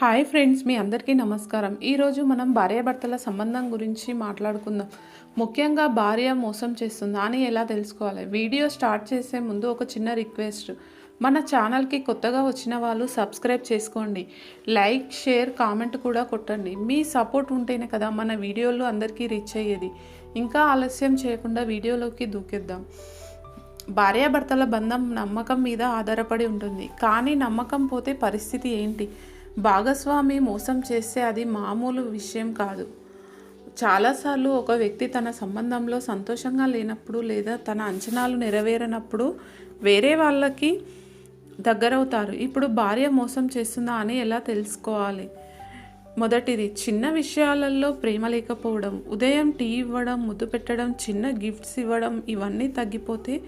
Hi friends మీ అందరికీ నమస్కారం. ఈరోజు మనం భార్యాభర్తల సంబంధం గురించి మాట్లాడుకుందాం. ముఖ్యంగా భార్య మోసం చేస్తుందా అని ఎలా తెలుసుకోవాలి? వీడియో స్టార్ట్ చేసే ముందు ఒక చిన్న రిక్వెస్ట్. మన ఛానల్కి కొత్తగా వచ్చిన వాళ్ళు సబ్స్క్రైబ్ చేసుకోండి. లైక్ షేర్ కామెంట్ కూడా కొట్టండి. మీ సపోర్ట్ ఉంటేనే కదా మన వీడియోలు అందరికీ రీచ్ అయ్యేది. ఇంకా ఆలస్యం చేయకుండా వీడియోలోకి దూకిద్దాం. భార్యాభర్తల బంధం నమ్మకం మీద ఆధారపడి ఉంటుంది. కానీ నమ్మకం పోతే పరిస్థితి ఏంటి? భాగస్వామి మోసం చేస్తే అది మామూలు విషయం కాదు. చాలాసార్లు ఒక వ్యక్తి తన సంబంధంలో సంతోషంగా లేనప్పుడు లేదా తన అంచనాలు నెరవేరనప్పుడు వేరే వాళ్ళకి దగ్గరవుతారు. ఇప్పుడు భార్య మోసం చేస్తుందా అని ఎలా తెలుసుకోవాలి? మొదటిది చిన్న విషయాలలో ప్రేమ లేకపోవడం ఉదయం టీ ఇవ్వడం ముద్దు పెట్టడం చిన్న గిఫ్ట్స్ ఇవ్వడం ఇవన్నీ తగ్గిపోతే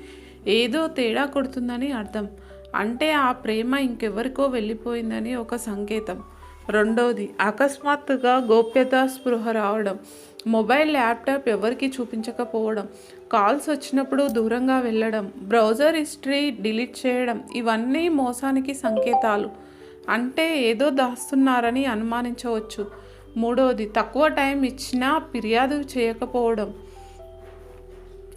ఏదో తేడా కొడుతుందని అర్థం. అంటే ఆ ప్రేమ ఇంకెవరికో వెళ్ళిపోయిందని ఒక సంకేతం. రెండవది అకస్మాత్తుగా గోప్యత స్పృహ రావడం. మొబైల్ ల్యాప్టాప్ ఎవరికి చూపించకపోవడం. కాల్స్ వచ్చినప్పుడు దూరంగా వెళ్ళడం. బ్రౌజర్ హిస్టరీ డిలీట్ చేయడం. ఇవన్నీ మోసానికి సంకేతాలు. అంటే ఏదో దాస్తున్నారని అనుమానించవచ్చు. మూడవది తక్కువ టైం ఇచ్చినా ఫిర్యాదు చేయకపోవడం.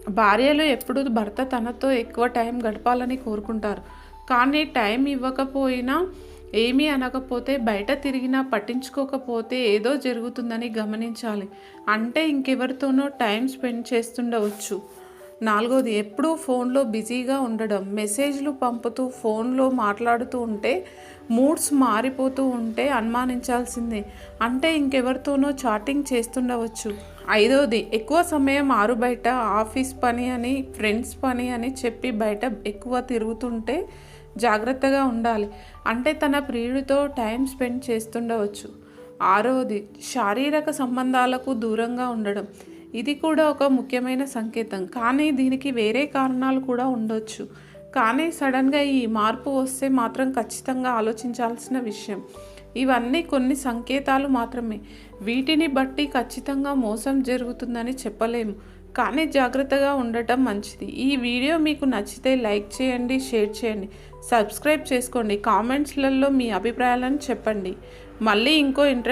భార్యలు ఎప్పుడు భర్త తనతో ఎక్కువ టైం గడపాలని కోరుకుంటారు. కానీ టైం ఇవ్వకపోయినా ఏమీ అనకపోతే బయట తిరిగినా పట్టించుకోకపోతే ఏదో జరుగుతుందని గమనించాలి. అంటే ఇంకెవరితోనో టైం స్పెండ్ చేస్తుండవచ్చు. నాలుగోది ఎప్పుడూ ఫోన్లో బిజీగా ఉండడం. మెసేజ్లు పంపుతూ ఫోన్లో మాట్లాడుతూ ఉంటే మూడ్స్ మారిపోతూ ఉంటే అనుమానించాల్సిందే. అంటే ఇంకెవరితోనో చాటింగ్ చేస్తుండవచ్చు. ఐదోది ఎక్కువ సమయం ఆరు బయట ఆఫీస్ పని అని ఫ్రెండ్స్ పని అని చెప్పి బయట ఎక్కువ తిరుగుతుంటే జాగ్రత్తగా ఉండాలి. అంటే తన ప్రియుడితో టైం స్పెండ్ చేస్తుండవచ్చు. ఆరవది శారీరక సంబంధాలకు దూరంగా ఉండడం. ఇది కూడా ఒక ముఖ్యమైన సంకేతం. కానీ దీనికి వేరే కారణాలు కూడా ఉండొచ్చు. కానీ సడన్గా ఈ మార్పు వస్తే మాత్రం ఖచ్చితంగా ఆలోచించాల్సిన విషయం. ఇవన్నీ కొన్ని సంకేతాలు మాత్రమే. వీటిని బట్టి ఖచ్చితంగా మోసం జరుగుతుందని చెప్పలేము. కానీ జాగ్రత్తగా ఉండటం మంచిది. ఈ వీడియో మీకు నచ్చితే లైక్ చేయండి షేర్ చేయండి. సబ్స్క్రైబ్ చేసుకోండి. కామెంట్స్లలో మీ అభిప్రాయాలను చెప్పండి. మళ్ళీ ఇంకో ఇంట్రెస్ట్